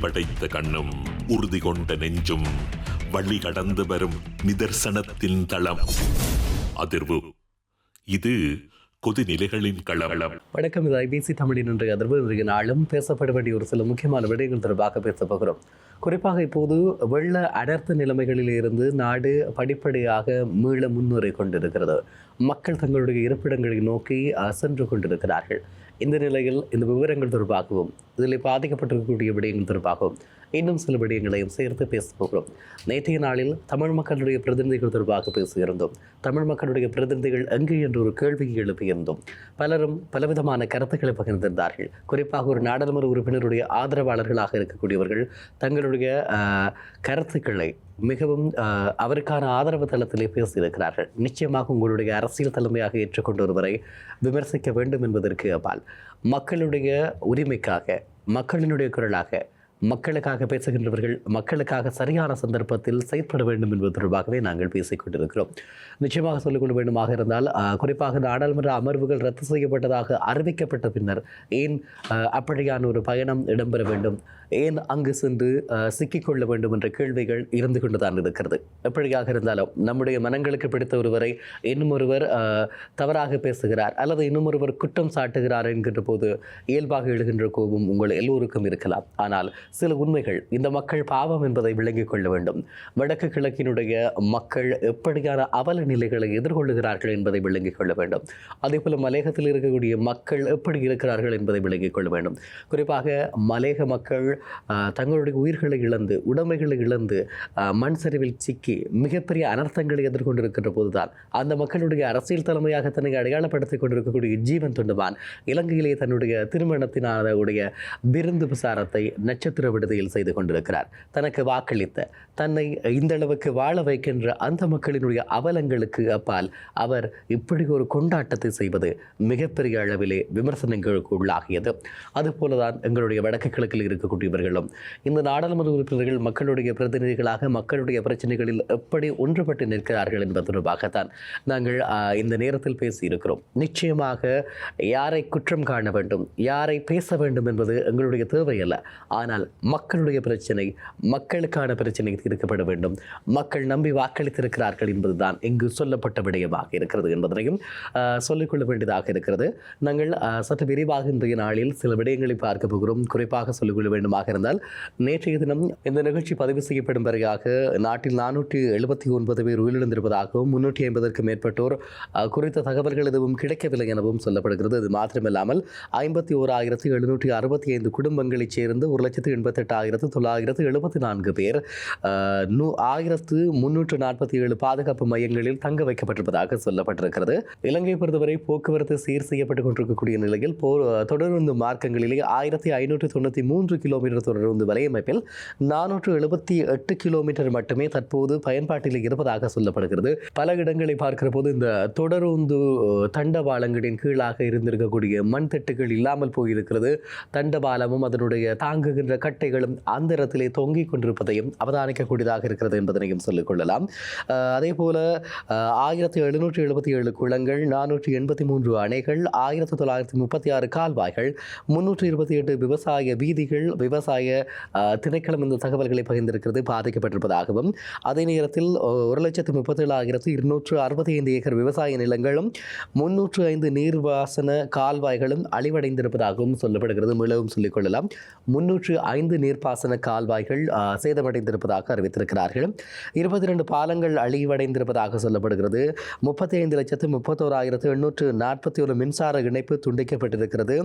படைத்த கண்ணும் உறுதி கொண்ட நெஞ்சும் வழி கடந்து வரும் நிதர்சனத்தின் தளம். அதிர்வு. இது கொதிநிலைகளின் களவளம் வணக்கம் இது ஐபிசி தமிழின் இன்றைய அதிர்வு. இன்றைய நாளும் பேசப்பட வேண்டிய ஒரு சில முக்கியமான விடயங்கள் தொடர்பாக பேச போகிறோம். குறிப்பாக இப்போது வெள்ள அடர்த்த நிலைமைகளில் இருந்து நாடு படிப்படியாக மீள முன்னுரை கொண்டிருக்கிறது. மக்கள் தங்களுடைய இருப்பிடங்களை நோக்கி சென்று கொண்டிருக்கிறார்கள். இந்த நிலையில் இந்த விவரங்கள் தொடர்பாகவும் இதில் பாதிக்கப்பட்டிருக்கக்கூடிய விடயங்கள் தொடர்பாகவும் இன்னும் சில விடயங்களையும் சேர்த்து பேசப் போகிறோம் நேற்றைய நாளில் தமிழ் மக்களுடைய பிரதிநிதிகள் தொடர்பாக பேசியிருந்தோம். தமிழ் மக்களுடைய பிரதிநிதிகள் எங்கே என்று ஒரு கேள்வியை எழுப்பியிருந்தோம். பலரும் பலவிதமான கருத்துக்களை பகிர்ந்திருந்தார்கள். குறிப்பாக ஒரு நாடாளுமன்ற உறுப்பினருடைய ஆதரவாளர்களாக இருக்கக்கூடியவர்கள் தங்களுடைய கருத்துக்களை மிகவும் அவருக்கான ஆதரவு தளத்திலே பேசியிருக்கிறார்கள். நிச்சயமாக உங்களுடைய அரசியல் தலைமையாக ஏற்றுக்கொண்டு ஒருவரை விமர்சிக்க வேண்டும் என்பதற்கு அப்பால் மக்களுடைய உரிமைக்காக மக்களினுடைய குரலாக மக்களுக்காக பேசுகின்றவர்கள் மக்களுக்காக சரியான சந்தர்ப்பத்தில் செயற்பட வேண்டும் என்பது தொடர்பாகவே நாங்கள் பேசிக் கொண்டிருக்கிறோம். நிச்சயமாக சொல்லிக்கொள்ள வேண்டுமாக இருந்தால் குறிப்பாக நாடாளுமன்ற அமர்வுகள் ரத்து செய்யப்பட்டதாக அறிவிக்கப்பட்ட பின்னர் ஏன் அப்படியான ஒரு பயணம் இடம்பெற வேண்டும்? ஏன் அங்கு சென்று சிக்கிக்கொள்ள வேண்டும் என்ற கேள்விகள் இருந்து கொண்டுதான் இருக்கிறது. எப்படியாக இருந்தாலும் நம்முடைய மனங்களுக்கு பிடித்த ஒருவரை இன்னும் ஒருவர் தவறாக பேசுகிறார் அல்லது இன்னும் ஒருவர் குற்றம் சாட்டுகிறார் என்கின்ற போது இயல்பாக எழுகின்ற கோபம் உங்கள் எல்லோருக்கும் இருக்கலாம். ஆனால் சில உண்மைகள். இந்த மக்கள் பாவம் என்பதை விளங்கிக் கொள்ள வேண்டும். வடக்கு கிழக்கினுடைய மக்கள் எப்படியான அவல நிலைகளை எதிர்கொள்ளுகிறார்கள் என்பதை விளங்கிக் கொள்ள வேண்டும். அதே போல மலேகத்தில் இருக்கக்கூடிய மக்கள் எப்படி இருக்கிறார்கள் என்பதை விளங்கிக் கொள்ள வேண்டும். குறிப்பாக மலேக மக்கள் தங்களுடைய உயிர்களை இழந்து உடைமைகளை இழந்து மண் சரிவில் சிக்கி மிகப்பெரிய அனர்த்தங்களை எதிர்கொண்டிருக்கின்ற போதுதான் அந்த மக்களுடைய அரசியல் தலைமையாக தன்னை அடையாளப்படுத்திக் கொண்டிருக்கக்கூடிய ஜீவன் துண்டுவான். இலங்கையிலே தன்னுடைய திருமணத்தினாலுடைய விருந்து பிரசாரத்தை நட்சத்திர விடுதியில் செய்து கொண்டிருக்கிறார். தனக்கு வாக்களித்த தன்னை இந்த அளவுக்கு வாழ வைக்கின்ற அந்த மக்களினுடைய அவலங்களுக்கு அப்பால் அவர் இப்படி ஒரு கொண்டாட்டத்தை செய்வது மிகப்பெரிய அளவிலே விமர்சனங்களுக்கு உள்ளாகியது அதுபோலதான் எங்களுடைய வடக்கு கிழக்கில் இருக்கக்கூடியவர்களும் இந்த நாடாளுமன்ற உறுப்பினர்கள் மக்களுடைய பிரதிநிதிகளாக மக்களுடைய பிரச்சனைகளில் எப்படி ஒன்றுபட்டு நிற்கிறார்கள் என்பது தொடர்பாகத்தான் நாங்கள் இந்த நேரத்தில் பேசியிருக்கிறோம். நிச்சயமாக யாரை குற்றம் காண வேண்டும் யாரை பேச வேண்டும் என்பது எங்களுடைய தேவையல்ல. ஆனால் மக்களுடைய பிரச்சனை மக்களுக்கான பிரச்சனை தீர்க்கப்பட வேண்டும். மக்கள் நம்பி வாக்களித்திருக்கிறார்கள் என்பதுதான் இங்கு சொல்லப்பட்ட விடயமாக இருக்கிறது என்பதனையும் சொல்லிக்கொள்ள வேண்டியதாக இருக்கிறது. நாங்கள் சற்று விரிவாக இன்றைய நாளில் சில விடயங்களை பார்க்க போகிறோம். குறிப்பாக சொல்லிக்கொள்ள வேண்டுமாக இருந்தால் நேற்றைய தினம் இந்த நிகழ்ச்சி பதிவு செய்யப்படும் வரையாக நாட்டில் நானூற்றி எழுபத்தி ஒன்பது பேர் உயிரிழந்திருப்பதாகவும் முன்னூற்றி ஐம்பதற்கும் மேற்பட்டோர் குறித்த தகவல்கள் எதுவும் கிடைக்கவில்லை எனவும் சொல்லப்படுகிறது. அது மாத்திரமில்லாமல் ஐம்பத்தி ஓராயிரத்தி எழுநூற்றி அறுபத்தி ஐந்து குடும்பங்களைச் சேர்ந்து ஒரு லட்சத்து எண்பத்தெட்டாயிரத்து தொள்ளாயிரத்து எழுபத்தி நான்கு பேர் நூ ஆயிரத்து முன்னூற்று நாற்பத்தி ஏழு பாதுகாப்பு மையங்களில் தங்க வைக்கப்பட்டிருப்பதாக சொல்லப்பட்டிருக்கிறது. இலங்கை பொறுத்தவரை போக்குவரத்து சீர் செய்யப்பட்டு கொண்டிருக்கக்கூடிய நிலையில் போ தொடருந்து மார்க்கங்களிலே ஆயிரத்தி ஐநூற்று தொண்ணூற்றி மூன்று கிலோமீட்டர் தொடருந்து வலையமைப்பில் நானூற்று எழுபத்தி எட்டு கிலோமீட்டர் மட்டுமே தற்போது பயன்பாட்டில் இருப்பதாக சொல்லப்படுகிறது. பல இடங்களை பார்க்கிற போது இந்த தொடருந்து தண்டவாளங்களின் கீழாக இருந்திருக்கக்கூடிய மண் திட்டுகள் இல்லாமல் போயிருக்கிறது. தண்டவாளமும் அதனுடைய தாங்குகின்ற கட்டைகளும் அந்த தொங்கிக் கொண்டிருப்பதையும் அவதானிக்கக்கூடியதாக இருக்கிறது என்பதனையும் சொல்லிக் கொள்ளலாம். அதே போல ஆயிரத்தி எழுநூற்றி எழுபத்தி ஏழு குளங்கள் நானூற்றி எண்பத்தி மூன்று அணைகள் ஆயிரத்தி தொள்ளாயிரத்தி முப்பத்தி ஆறு கால்வாய்கள் முன்னூற்றி இருபத்தி எட்டு விவசாய வீதிகள் விவசாய திணைக்களம் இந்த தகவல்களை பகிர்ந்திருக்கிறது பாதிக்கப்பட்டிருப்பதாகவும் அதே நேரத்தில் ஒரு லட்சத்து முப்பத்தேழாயிரத்து இருநூற்று அறுபத்தி ஐந்து ஏக்கர் விவசாய நிலங்களும் முன்னூற்று ஐந்து நீர்வாசன கால்வாய்களும் அழிவடைந்திருப்பதாகவும் சொல்லப்படுகிறது. மீளவும் சொல்லிக் கொள்ளலாம். முன்னூற்று ஐந்து நீர்ப்பாசன கால்வாய்கள் சேதமடைந்திருப்பதாக அறிவித்திருக்கிறார்கள் இருபத்தி இரண்டு பாலங்கள் அழிவடைந்திருப்பதாக சொல்லப்படுகிறது. முப்பத்தி ஐந்து லட்சத்து முப்பத்தோராயிரத்து எண்ணூற்று நாற்பத்தி ஒரு மின்சார இணைப்பு துண்டிக்கப்பட்டிருக்கிறது.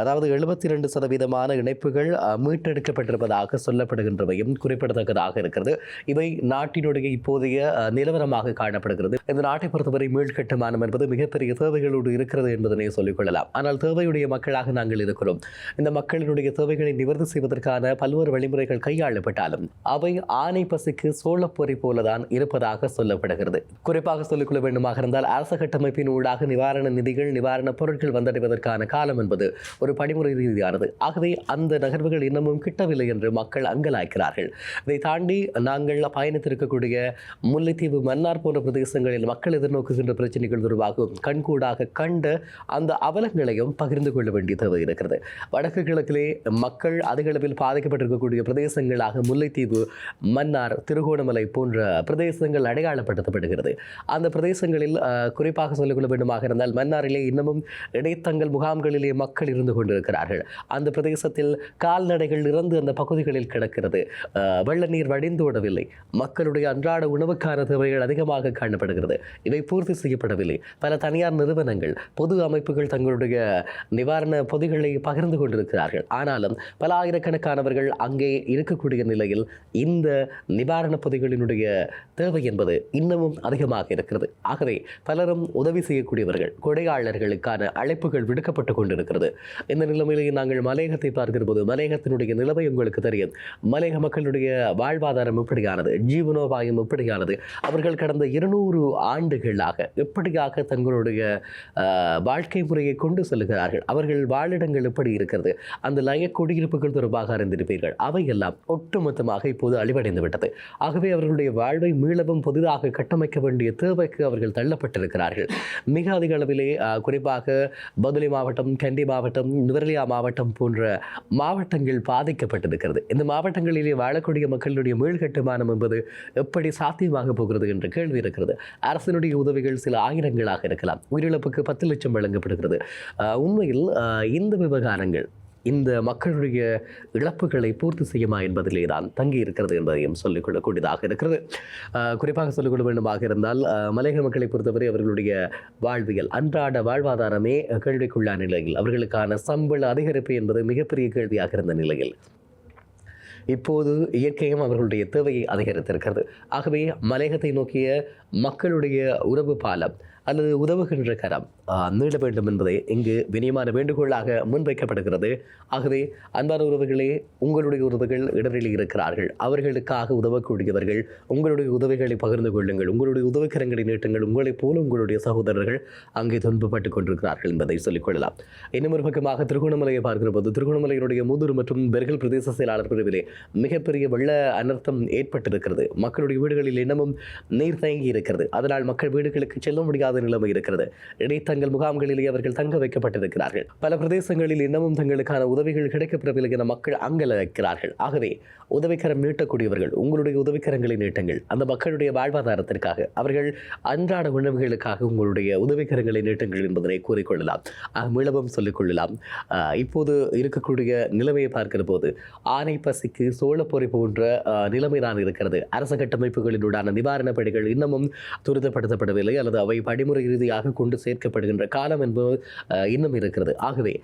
அதாவது எழுபத்தி ரெண்டு சதவீதமான இணைப்புகள் மீட்டெடுக்கப்பட்டிருப்பதாக சொல்லப்படுகின்றவையும் குறிப்பிடத்தக்கதாக இருக்கிறது. இவை நாட்டினுடைய இப்போதைய நிலவரமாக காணப்படுகிறது. இந்த நாட்டை பொறுத்தவரை மீள்கட்டுமானம் என்பது மிகப்பெரிய தேவைகளோடு இருக்கிறது என்பதனை சொல்லிக்கொள்ளலாம் ஆனால் தேவையுடைய மக்களாக நாங்கள் இருக்கிறோம். இந்த மக்களினுடைய தேவைகளை நிவர்த்தி செய்வதற்கான பல்வேறு வழிமுறைகள் கையாளப்பட்டாலும் அவை ஆனை பசிக்கு சோளப்பொறி போலதான் இருப்பதாக சொல்லப்படுகிறது. குறிப்பாக சொல்லிக்கொள்ள வேண்டுமாக இருந்தால் அரச கட்டமைப்பின் ஊடாக நிவாரண நிதிகள் நிவாரணப் பொருட்கள் வந்தடைவதற்கான காலம் என்பது ஒரு படிமுறை ரீதியானது. ஆகவே அந்த நகர்வுகள் இன்னமும் கிட்டவில்லை என்று மக்கள் அங்கலாய்க்கிறார்கள். இதை தாண்டி நாங்கள் பயணித்திருக்கக்கூடிய முல்லைத்தீவு மன்னார் போன்ற பிரதேசங்களில் மக்கள் எதிர்நோக்குகின்ற பிரச்சனைகள் தொடர்பாகவும் கண்கூடாக கண்ட அந்த அவலங்களையும் பகிர்ந்து கொள்ள வேண்டிய தேவை இருக்கிறது. வடக்கு கிழக்கிலே மக்கள் அதிக அளவில் பாதிக்கப்பட்டிருக்கக்கூடிய பிரதேசங்களாக முல்லைத்தீவு மன்னார் திருகோணமலை போன்ற பிரதேசங்கள் அடையாளப்படுத்தப்படுகிறது. அந்த பிரதேசங்களில் குறிப்பாக சொல்லிக்கொள்ள வேண்டுமாக இருந்தால் மன்னாரிலே இன்னமும் இடைத்தங்கள் முகாம்களிலே மக்கள் இருந்து கொண்டிருக்கிறார்கள். அந்த பிரதேசத்தில் கால்நடைகள் இறந்து அந்த பகுதிகளில் கிடக்கிறது. வெள்ள நீர் வடிந்தோடவில்லை மக்களுடைய அன்றாட உணவுக்கான தேவைகள் அதிகமாக காணப்படுகிறது. இவை பூர்த்தி செய்யப்படவில்லை. பல தனியார் நிறுவனங்கள் பொது அமைப்புகள் தங்களுடைய நிவாரண பொதிகளை பகிர்ந்து கொண்டிருக்கிறார்கள். ஆனாலும் பல ஆயிரம் ஆயிரக்கணக்கானவர்கள் அங்கே இருக்கக்கூடிய நிலையில் இந்த நிவாரண பொதிகளினுடைய தேவை என்பது இன்னமும் அதிகமாக இருக்கிறது. ஆகவே பலரும் உதவி செய்யக்கூடியவர்கள் கொடையாளர்களுக்கான அழைப்புகள் விடுக்கப்பட்டு கொண்டிருக்கிறது. இந்த நிலைமையிலேயே நாங்கள் மலையகத்தை பார்க்கிற போது மலையகத்தினுடைய நிலைமை உங்களுக்கு தெரியும். மலையக மக்களுடைய வாழ்வாதாரம் எப்படியானது? ஜீவனோபாயம் எப்படியானது? அவர்கள் கடந்த இருநூறு ஆண்டுகளாக எப்படியாக தங்களுடைய வாழ்க்கை முறையை கொண்டு செல்கிறார்கள்? அவர்கள் வாழிடங்கள் எப்படி இருக்கிறது? அந்த லய குடியிருப்புகள் தொடர்பாக அறிந்திருப்பீர்கள் அவையெல்லாம் ஒட்டுமொத்தமாக இப்போது அழிவடைந்து விட்டது. ஆகவே அவர்களுடைய வாழ்வை மீளவும் புதிதாக கட்டமைக்க வேண்டிய தேவைக்கு அவர்கள் தள்ளப்பட்டிருக்கிறார்கள். மிக அதிக அளவிலே குறிப்பாக பதுலி மாவட்டம் கண்டி மாவட்டம் நுவரலியா மாவட்டம் போன்ற மாவட்டங்கள் பாதிக்கப்பட்டிருக்கிறது. இந்த மாவட்டங்களிலே வாழக்கூடிய மக்களுடைய மீள்கட்டுமானம் என்பது எப்படி சாத்தியமாக போகிறது என்ற கேள்வி இருக்கிறது. அரசினுடைய உதவிகள் சில ஆயிரங்களாக இருக்கலாம். உயிரிழப்புக்கு பத்து லட்சம் வழங்கப்படுகிறது. உண்மையில் இந்த விவகாரங்கள் இந்த மக்களுடைய இழப்புகளை பூர்த்தி செய்யுமா என்பதிலே தான் தங்கி இருக்கிறது என்பதையும் சொல்லிக்கொள்ளக்கூடியதாக இருக்கிறது குறிப்பாக சொல்லிக்கொள்ள வேண்டுமாக இருந்தால் மலையக மக்களை பொறுத்தவரை அவர்களுடைய வாழ்வியல் அன்றாட வாழ்வாதாரமே கேள்விக்குள்ளான நிலையில். அவர்களுக்கான சம்பள அதிகரிப்பு என்பது மிகப்பெரிய கேள்வியாக இருந்த நிலையில். இப்போது இயற்கையும் அவர்களுடைய தேவையை அதிகரித்திருக்கிறது. ஆகவே மலையகத்தை நோக்கிய மக்களுடைய உறவு பாலம் அல்லது உதவுகின்ற கரம். நீட நீள வேண்டும் என்பதை இங்கு வினியமான வேண்டுகோளாக முன்வைக்கப்படுகிறது. ஆகவே அன்பான உறவுகளே உங்களுடைய உறவுகள் இடரில் இருக்கிறார்கள். அவர்களுக்காக உதவக்கூடியவர்கள் உங்களுடைய உதவிகளை பகிர்ந்து கொள்ளுங்கள். உங்களுடைய உதவிக்கரங்களை நீட்டுங்கள். உங்களைப் போல உங்களுடைய சகோதரர்கள் அங்கே துன்பப்பட்டு கொண்டிருக்கிறார்கள் என்பதை சொல்லிக்கொள்ளலாம் இன்னும் ஒரு பக்கமாக திருகோணமலையை பார்க்கிற போது திருகோணமலையினுடைய மூதூர் மற்றும் பெர்கல் பிரதேச செயலாளர் பிரிவிலே மிகப்பெரிய வெள்ள அனர்த்தம் ஏற்பட்டிருக்கிறது. மக்களுடைய வீடுகளில் இன்னமும் நீர் தேங்கி இருக்கிறது இருக்கிறது. அதனால் மக்கள் வீடுகளுக்கு செல்ல முடியாத நிலைமை இருக்கிறது. இடைத்தங்கள் முகாம்களிலே அவர்கள் தங்க வைக்கப்பட்டிருக்கிறார்கள். பல பிரதேசங்களில் இன்னமும் தங்களுக்கான உதவிகள் கிடைக்கப்பெறவில்லை என மக்கள் அங்கலாய்க்கிறார்கள் ஆகவே உதவிக்கரம் நீட்டக்கூடியவர்கள் உங்களுடைய உதவிக்கரங்களை நீட்டுங்கள். அந்த மக்களுடைய வாழ்வாதாரத்திற்காக அவர்கள் அன்றாட உணவுகளுக்காக உங்களுடைய உதவிக்கரங்களை நீட்டுங்கள் என்பதனை கூறிக்கொள்ளலாம். ஆக மீளவும் சொல்லிக் கொள்ளலாம் இப்போது இருக்கக்கூடிய நிலைமையை பார்க்கிற போது ஆனை பசிக்கு சோழப்பொறி போன்ற நிலைமைதான் இருக்கிறது. அரச கட்டமைப்புகளினுடான நிவாரணப் பணிகள் இன்னமும் துரிதப்படுத்தப்படவில்லை அல்லது அவை படிமுறை ரீதியாக கொண்டு சேர்க்கப்படுகின்ற காலம் என்பது இன்னும் இருக்கிறது. ஆகவே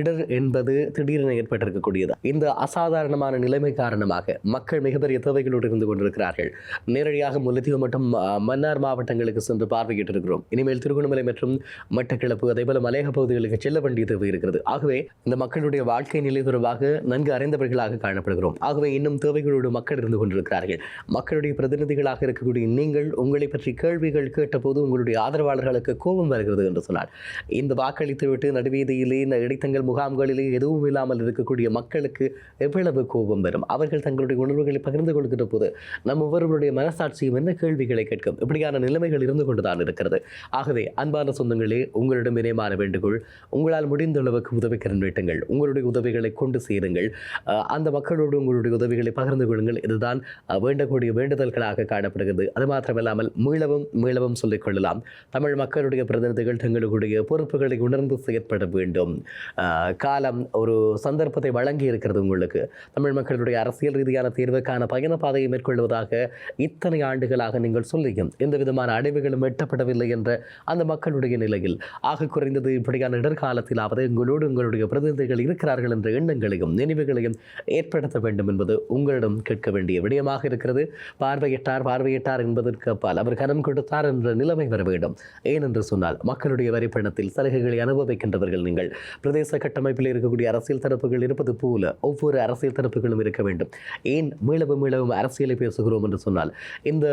இடர் என்பது திடீரென ஏற்பட்டிருக்கக்கூடியது. இந்த அசாதாரணமான நிலைமை காரணமாக மக்கள் மிகப்பெரிய தேவைகளோடு இருந்து கொண்டிருக்கிறார்கள். நேரடியாக முல்லைத்தீவு மற்றும் மன்னார் மாவட்டங்களுக்கு சென்று பார்வையிட்டு இருக்கிறோம் இனிமேல் திருகோணமலை மற்றும் மட்டக்கிழப்பு அதேபோல மலையக பகுதிகளுக்கு செல்ல வேண்டிய தேவை இருக்கிறது. ஆகவே இந்த மக்களுடைய வாழ்க்கை நிலை தொடர்பாக நன்கு அறிந்தவர்களாக காணப்படுகிறோம். ஆகவே இன்னும் தேவைகளோடு மக்கள் இருந்து கொண்டிருக்கிறார்கள். மக்களுடைய பிரதிநிதிகளாக இருக்கக்கூடிய நீங்கள் உங்கள் பற்றி கேள்விகள் கேட்டபோது உங்களுடைய ஆதரவாளர்களுக்கு கோபம் வருகிறது என்று சொன்னார். இந்த வாக்களித்து விட்டு நடுவீதியிலே இந்த இடைத்தங்கள் முகாம்களிலே எதுவும் இல்லாமல் இருக்கக்கூடிய மக்களுக்கு எவ்வளவு கோபம் வரும்? அவர்கள் தங்களுடைய உணர்வுகளை பகிர்ந்து கொள்கின்ற போது நம் ஒவ்வொருவருடைய மனசாட்சியும் என்ன கேள்விகளை கேட்கும்? இப்படியான நிலைமைகள் இருந்து கொண்டுதான் இருக்கிறது. ஆகவே அன்பான சொந்தங்களே உங்களிடம் இணையமான வேண்டுகோள் உங்களால் முடிந்த அளவுக்கு உதவிக்கரன் வீட்டுங்கள். உங்களுடைய உதவிகளை கொண்டு சேருங்கள். அந்த மக்களோடு உங்களுடைய உதவிகளை பகிர்ந்து கொள்ளுங்கள். இதுதான் வேண்டக்கூடிய வேண்டுதல்களாக காணப்படுகிறது. அது மாத்திரமல்லாமல் மீளவும் மீளவும் சொல்லிக் கொள்ளலாம். தமிழ் மக்களுடைய பிரதிநிதிகள் தங்களுடைய பொறுப்புகளை உணர்ந்து செயற்பட வேண்டும். காலம் ஒரு சந்தர்ப்பத்தை வழங்கி இருக்கிறது உங்களுக்கு. தமிழ் மக்களுடைய அரசியல் ரீதியான தீர்வுக்கான பயண பாதையை மேற்கொள்வதாக இத்தனை ஆண்டுகளாக நீங்கள் சொல்லியும் எந்த விதமான அடைவுகளும் எட்டப்படவில்லை என்ற அந்த மக்களுடைய நிலையில். ஆக குறைந்தது இப்படியான இடர்காலத்திலாவது எங்களோடு உங்களுடைய பிரதிநிதிகள் இருக்கிறார்கள் என்ற எண்ணங்களையும் நினைவுகளையும் ஏற்படுத்த வேண்டும் என்பது உங்களிடம் கேட்க வேண்டிய விடயமாக இருக்கிறது. பார்வையிட்டார் பார்வையிட்டார் என்பதற்கு அப்பால் அவர் கரம் கொடுத்தார் என்ற நிலைமை வர வேண்டும். ஏனென்று சொன்னால் மக்களுடைய வரிப்பணத்தில் சலுகைகளை அனுபவிக்கின்றவர்கள் நீங்கள். பிரதேச கட்டமைப்பில் இருக்கக்கூடிய அரசியல் தரப்புகள் இருப்பது போல ஒவ்வொரு அரசியல் தரப்புகளும் இருக்க வேண்டும். ஏன் மீளவும் மீளவும் அரசியலை பேசுகிறோம் என்று சொன்னால் இந்த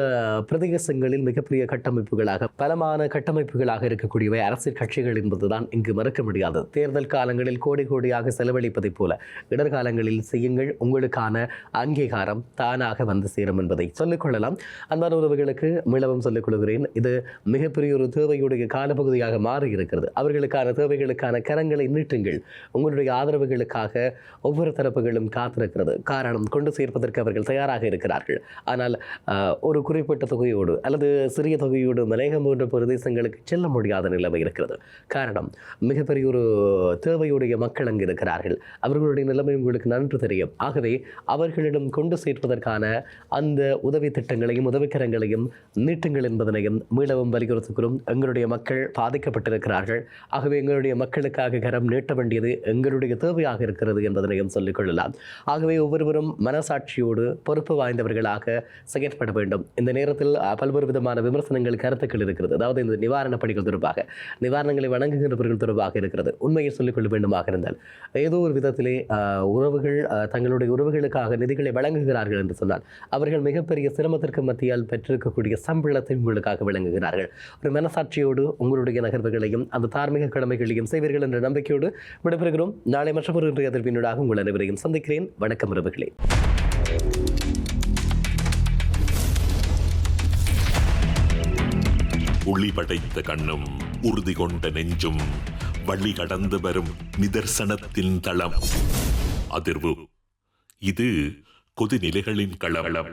பிரதேசங்களில் மிகப்பெரிய கட்டமைப்புகளாக பலமான கட்டமைப்புகளாக இருக்கக்கூடியவை அரசியல் கட்சிகள் என்பதுதான் இங்கு மறுக்க முடியாது தேர்தல் காலங்களில் கோடி கோடியாக செலவழிப்பதைப் போல இடர்காலங்களில் செய்யுங்கள் உங்களுக்கான அங்கீகாரம் தானாக வந்து சேரும் என்பதை சொல்லிக்கொள்ளலாம் அன்பான உறவுகளுக்கு மீளவும் சொல்லிக் கொள்கிறேன். இது மிகப்பெரிய ஒரு தேவையுடைய காலப்பகுதியாக மாறி இருக்கிறது அவர்களுக்கான தேவைகளுக்கான கரங்களை நீட்டுங்கள். உங்களுடைய ஆதரவுகளுக்காக ஒவ்வொரு தரப்புகளும் காத்திருக்கிறது. காரணம் கொண்டு சேர்ப்பதற்கு அவர்கள் தயாராக இருக்கிறார்கள். ஆனால் ஒரு குறிப்பிட்ட தொகையோடு அல்லது சிறிய தொகையோடு மலையகம் போன்ற பிரதேசங்களுக்கு செல்ல முடியாத நிலைமை இருக்கிறது. காரணம் மிகப்பெரிய ஒரு தேவையுடைய மக்கள் அங்கு இருக்கிறார்கள். அவர்களுடைய நிலைமை உங்களுக்கு நன்று தெரியும். ஆகவே அவர்களிடம் கொண்டு சேர்ப்பதற்கான அந்த உதவி திட்டங்களையும் உதவிக்கரங்களையும் நீட்டுங்கள் என்பதனையும் மீளவும் வலியுறுத்துகிறோம். எங்களுடைய மக்கள் பாதிக்கப்பட்டிருக்கிறார்கள். ஆகவே எங்களுடைய மக்களுக்காக கரம் நீட்ட வேண்டியது எங்களுடைய தேவையாக இருக்கிறது என்பதனையும் சொல்லிக் கொள்ளலாம். ஆகவே ஒவ்வொருவரும் மனசாட்சியோடு பொறுப்பு வாய்ந்தவர்களாக செயற்பட வேண்டும். இந்த நேரத்தில் பல்வேறு விதமான விமர்சனங்கள் கருத்துக்கள் இருக்கிறது. அதாவது இந்த நிவாரணப் பணிகள் தொடர்பாக நிவாரணங்களை வழங்குகின்றவர்கள் தொடர்பாக இருக்கிறது. உண்மையை சொல்லிக்கொள்ள வேண்டுமாக இருந்தால் ஏதோ ஒரு விதத்திலே உறவுகள் தங்களுடைய உறவுகளுக்காக நிதிகளை வழங்குகிறார்கள் என்று சொன்னால் அவர்கள் மிகப்பெரிய சிரமத்திற்கு மத்தியால் பெற்றிருக்கக்கூடிய சம்பளத்தை உங்களுக்காக விளங்குகிறார்கள் ஒரு மனசாட்சியோடு உங்களுடைய நகர்வுகளையும் அந்த தார்மீக கடமைகளையும் செய்வீர்கள் என்ற நம்பிக்கையோடு விடைபெறுகிறோம். நாளை மற்றொரு இன்றைய எதிர்ப்பினூடாக உங்கள் அனைவரையும் சந்திக்கிறேன். வணக்கம் உறவுகளே. ஒளி படைத்த கண்ணும் உறுதி கொண்ட நெஞ்சும் வழி கடந்து வரும் நிதர்சனத்தின் தளம். அதிர்வு. இது கொதிநிலைகளின் களவளம்